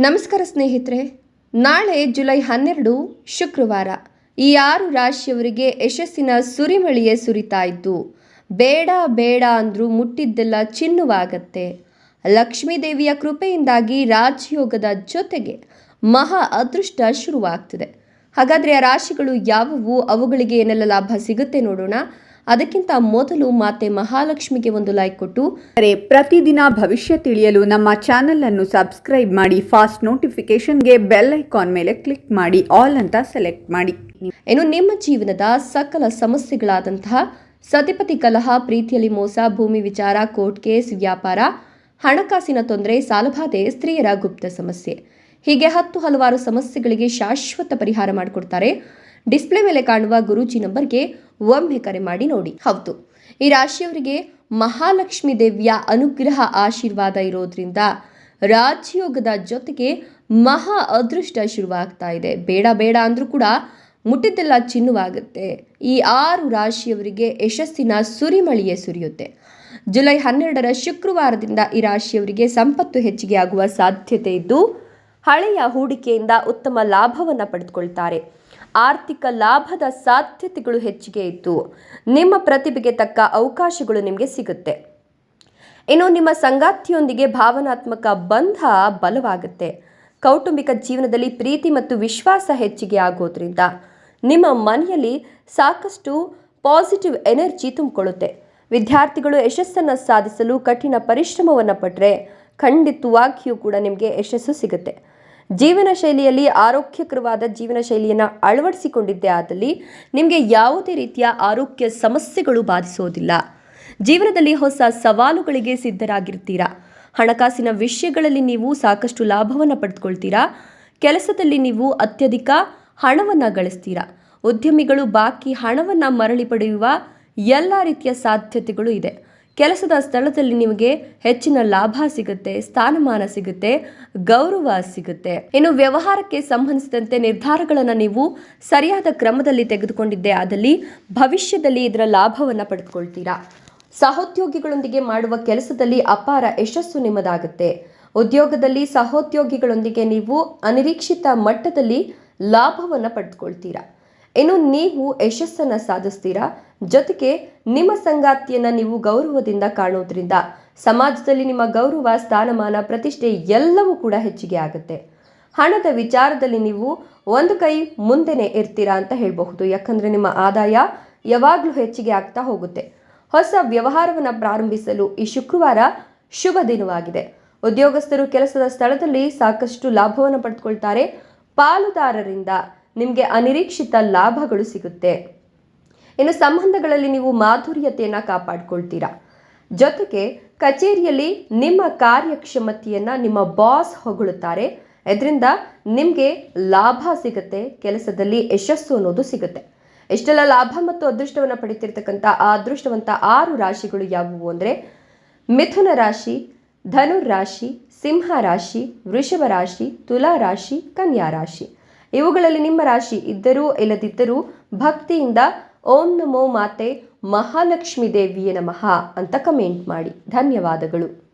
ನಮಸ್ಕಾರ ಸ್ನೇಹಿತರೆ, ನಾಳೆ ಜುಲೈ ಹನ್ನೆರಡು, ಶುಕ್ರವಾರ ಈ ಆರು ರಾಶಿಯವರಿಗೆ ಯಶಸ್ಸಿನ ಸುರಿಮಳಿಯೇ ಸುರಿತಾ ಇದ್ದು, ಬೇಡ ಬೇಡ ಅಂದರೂ ಮುಟ್ಟಿದ್ದೆಲ್ಲ ಚಿನ್ನುವಾಗತ್ತೆ. ಲಕ್ಷ್ಮೀದೇವಿಯ ಕೃಪೆಯಿಂದಾಗಿ ರಾಜಯೋಗದ ಜೊತೆಗೆ ಮಹಾ ಅದೃಷ್ಟ ಶುರುವಾಗ್ತಿದೆ. ಹಾಗಾದರೆ ಆ ರಾಶಿಗಳು ಯಾವುವು? ಅವುಗಳಿಗೆ ಏನೆಲ್ಲ ಲಾಭ ಸಿಗುತ್ತೆ ನೋಡೋಣ. ಅದಕ್ಕಿಂತ ಮೊದಲು ಮಾತೆ ಮಹಾಲಕ್ಷ್ಮಿಗೆ ಒಂದು ಲೈಕ್ ಕೊಟ್ಟು ಅರೆ ಪ್ರತಿದಿನ ಭವಿಷ್ಯ ತಿಳಿಯಲು ನಮ್ಮ ಚಾನೆಲ್ ಅನ್ನು ಸಬ್ಸ್ಕ್ರೈಬ್ ಮಾಡಿ ಫಾಸ್ಟ್ ನೋಟಿಫಿಕೇಶನ್ಗೆ ಬೆಲ್ ಐಕಾನ್ ಮೇಲೆ ಕ್ಲಿಕ್ ಮಾಡಿ ಆಲ್ ಅಂತ ಸೆಲೆಕ್ಟ್ ಮಾಡಿ. ಏನು ನಿಮ್ಮ ಜೀವನದ ಸಕಲ ಸಮಸ್ಯೆಗಳಾದಂತಹ ಸತಿಪತಿ ಕಲಹ ಪ್ರೀತಿಯಲ್ಲಿ ಮೋಸ ಭೂಮಿ ವಿಚಾರ ಕೋರ್ಟ್ ಕೇಸ್ ವ್ಯಾಪಾರ ಹಣಕಾಸಿನ ತೊಂದರೆ ಸಾಲಬಾಧೆ ಸ್ತ್ರೀಯರ ಗುಪ್ತ ಸಮಸ್ಯೆ. ಹೀಗೆ ಹತ್ತು ಹಲವಾರು ಸಮಸ್ಯೆಗಳಿಗೆ ಶಾಶ್ವತ ಪರಿಹಾರ ಮಾಡಿಕೊಡ್ತಾರೆ ಡಿಸ್ಪ್ಲೇ ಮೇಲೆ ಕಾಣುವ ಗುರೂಜಿ ನಂಬರ್ಗೆ ಒಮ್ಮೆ ಕರೆ ಮಾಡಿ ನೋಡಿ. ಹೌದು, ಈ ರಾಶಿಯವರಿಗೆ ಮಹಾಲಕ್ಷ್ಮಿ ದೇವಿಯ ಅನುಗ್ರಹ ಆಶೀರ್ವಾದ ಇರೋದ್ರಿಂದ ರಾಜಯೋಗದ ಜೊತೆಗೆ ಮಹಾ ಅದೃಷ್ಟ ಶುರುವಾಗ್ತಾ ಇದೆ. ಬೇಡ ಬೇಡ ಅಂದರೂ ಕೂಡ ಮುಟ್ಟಿದ್ದೆಲ್ಲ ಚಿನ್ನವಾಗುತ್ತೆ. ಈ ಆರು ರಾಶಿಯವರಿಗೆ ಯಶಸ್ಸಿನ ಸುರಿಮಳಿಯೇ ಸುರಿಯುತ್ತೆ. ಜುಲೈ ಹನ್ನೆರಡರ ಶುಕ್ರವಾರದಿಂದ ಈ ರಾಶಿಯವರಿಗೆ ಸಂಪತ್ತು ಹೆಚ್ಚಿಗೆ ಆಗುವ ಸಾಧ್ಯತೆ ಇದ್ದು ಹಳೆಯ ಹೂಡಿಕೆಯಿಂದ ಉತ್ತಮ ಲಾಭವನ್ನು ಪಡೆದುಕೊಳ್ತಾರೆ. ಆರ್ಥಿಕ ಲಾಭದ ಸಾಧ್ಯತೆಗಳು ಹೆಚ್ಚಿಗೆ ಇದ್ದು, ನಿಮ್ಮ ಪ್ರತಿಭೆಗೆ ತಕ್ಕ ಅವಕಾಶಗಳು ನಿಮಗೆ ಸಿಗುತ್ತೆ. ಇನ್ನು ನಿಮ್ಮ ಸಂಗಾತಿಯೊಂದಿಗೆ ಭಾವನಾತ್ಮಕ ಬಂಧ ಬಲವಾಗುತ್ತೆ. ಕೌಟುಂಬಿಕ ಜೀವನದಲ್ಲಿ ಪ್ರೀತಿ ಮತ್ತು ವಿಶ್ವಾಸ ಹೆಚ್ಚಿಗೆ ಆಗೋದ್ರಿಂದ ನಿಮ್ಮ ಮನೆಯಲ್ಲಿ ಸಾಕಷ್ಟು ಪಾಸಿಟಿವ್ ಎನರ್ಜಿ ತುಂಬಿಕೊಳ್ಳುತ್ತೆ. ವಿದ್ಯಾರ್ಥಿಗಳು ಯಶಸ್ಸನ್ನು ಸಾಧಿಸಲು ಕಠಿಣ ಪರಿಶ್ರಮವನ್ನು ಪಟ್ಟರೆ ಖಂಡಿತವಾಗಿಯೂ ಕೂಡ ನಿಮಗೆ ಯಶಸ್ಸು ಸಿಗುತ್ತೆ. ಜೀವನ ಶೈಲಿಯಲ್ಲಿ ಆರೋಗ್ಯಕರವಾದ ಜೀವನ ಶೈಲಿಯನ್ನು ಅಳವಡಿಸಿಕೊಂಡಿದ್ದೆ ಆದಲ್ಲಿ ನಿಮಗೆ ಯಾವುದೇ ರೀತಿಯ ಆರೋಗ್ಯ ಸಮಸ್ಯೆಗಳು ಬಾಧಿಸೋದಿಲ್ಲ. ಜೀವನದಲ್ಲಿ ಹೊಸ ಸವಾಲುಗಳಿಗೆ ಸಿದ್ಧರಾಗಿರ್ತೀರಾ? ಹಣಕಾಸಿನ ವಿಷಯಗಳಲ್ಲಿ ನೀವು ಸಾಕಷ್ಟು ಲಾಭವನ್ನು ಪಡೆದುಕೊಳ್ತೀರಾ ಕೆಲಸದಲ್ಲಿ ನೀವು ಅತ್ಯಧಿಕ ಹಣವನ್ನು ಗಳಿಸ್ತೀರಾ? ಉದ್ಯಮಿಗಳು ಬಾಕಿ ಹಣವನ್ನು ಮರಳಿ ಪಡೆಯುವ ಎಲ್ಲ ರೀತಿಯ ಸಾಧ್ಯತೆಗಳು ಇದೆ. ಕೆಲಸದ ಸ್ಥಳದಲ್ಲಿ ನಿಮಗೆ ಹೆಚ್ಚಿನ ಲಾಭ ಸಿಗುತ್ತೆ, ಸ್ಥಾನಮಾನ ಸಿಗುತ್ತೆ, ಗೌರವ ಸಿಗುತ್ತೆ. ಇನ್ನು ವ್ಯವಹಾರಕ್ಕೆ ಸಂಬಂಧಿಸಿದಂತೆ ನಿರ್ಧಾರಗಳನ್ನು ನೀವು ಸರಿಯಾದ ಕ್ರಮದಲ್ಲಿ ತೆಗೆದುಕೊಂಡಿದ್ದೆ, ಆದಲ್ಲಿ ಭವಿಷ್ಯದಲ್ಲಿ ಇದರ ಲಾಭವನ್ನು ಪಡೆದುಕೊಳ್ತೀರಾ? ಸಹೋದ್ಯೋಗಿಗಳೊಂದಿಗೆ ಮಾಡುವ ಕೆಲಸದಲ್ಲಿ ಅಪಾರ ಯಶಸ್ಸು ನಿಮ್ಮದಾಗುತ್ತೆ. ಉದ್ಯೋಗದಲ್ಲಿ ಸಹೋದ್ಯೋಗಿಗಳೊಂದಿಗೆ ನೀವು ಅನಿರೀಕ್ಷಿತ ಮಟ್ಟದಲ್ಲಿ ಲಾಭವನ್ನು ಪಡೆದುಕೊಳ್ತೀರಾ? ಇನ್ನು ನೀವು ಯಶಸ್ಸನ್ನು ಸಾಧಿಸ್ತೀರಾ? ಜೊತೆಗೆ ನಿಮ್ಮ ಸಂಗಾತಿಯನ್ನು ನೀವು ಗೌರವದಿಂದ ಕಾಣೋದ್ರಿಂದ ಸಮಾಜದಲ್ಲಿ ನಿಮ್ಮ ಗೌರವ, ಸ್ಥಾನಮಾನ, ಪ್ರತಿಷ್ಠೆ ಎಲ್ಲವೂ ಕೂಡ ಹೆಚ್ಚಿಗೆ ಆಗುತ್ತೆ. ಹಣದ ವಿಚಾರದಲ್ಲಿ ನೀವು ಒಂದು ಕೈ ಮುಂದೆನೆ ಇರ್ತೀರಾ ಅಂತ ಹೇಳಬಹುದು. ಯಾಕಂದರೆ ನಿಮ್ಮ ಆದಾಯ ಯಾವಾಗಲೂ ಹೆಚ್ಚಿಗೆ ಆಗ್ತಾ ಹೋಗುತ್ತೆ. ಹೊಸ ವ್ಯವಹಾರವನ್ನು ಪ್ರಾರಂಭಿಸಲು ಈ ಶುಕ್ರವಾರ ಶುಭ ದಿನವಾಗಿದೆ. ಉದ್ಯೋಗಸ್ಥರು ಕೆಲಸದ ಸ್ಥಳದಲ್ಲಿ ಸಾಕಷ್ಟು ಲಾಭವನ್ನು ಪಡೆದುಕೊಳ್ತಾರೆ ಪಾಲುದಾರರಿಂದ ನಿಮಗೆ ಅನಿರೀಕ್ಷಿತ ಲಾಭಗಳು ಸಿಗುತ್ತೆ. ಇನ್ನು ಸಂಬಂಧಗಳಲ್ಲಿ ನೀವು ಮಾಧುರ್ಯತೆಯನ್ನು ಕಾಪಾಡಿಕೊಳ್ತೀರಾ. ಜೊತೆಗೆ ಕಚೇರಿಯಲ್ಲಿ ನಿಮ್ಮ ಕಾರ್ಯಕ್ಷಮತೆಯನ್ನು ನಿಮ್ಮ ಬಾಸ್ ಹೊಗಳುತ್ತಾರೆ. ಇದರಿಂದ ನಿಮಗೆ ಲಾಭ ಸಿಗುತ್ತೆ, ಕೆಲಸದಲ್ಲಿ ಯಶಸ್ಸು ಅನ್ನೋದು ಸಿಗುತ್ತೆ. ಎಷ್ಟೆಲ್ಲ ಲಾಭ ಮತ್ತು ಅದೃಷ್ಟವನ್ನು ಪಡಿತಿರ್ತಕ್ಕಂಥ ಆ ಅದೃಷ್ಟವಂತ ಆರು ರಾಶಿಗಳು ಯಾವುವು ಅಂದರೆ ಮಿಥುನ ರಾಶಿ, ಧನುರ್ ರಾಶಿ, ಸಿಂಹ ರಾಶಿ, ವೃಷಭ ರಾಶಿ, ತುಲಾ ರಾಶಿ, ಕನ್ಯಾ ರಾಶಿ. ಇವುಗಳಲ್ಲಿ ನಿಮ್ಮ ರಾಶಿ ಇದ್ದರೂ ಇಲ್ಲದಿದ್ದರೂ ಭಕ್ತಿಯಿಂದ ಓಂ ನಮೋ ಮಾತೆ ಮಹಾಲಕ್ಷ್ಮೀ ದೇವಿಯ ನಮಃ ಅಂತ ಕಮೆಂಟ್ ಮಾಡಿ. ಧನ್ಯವಾದಗಳು.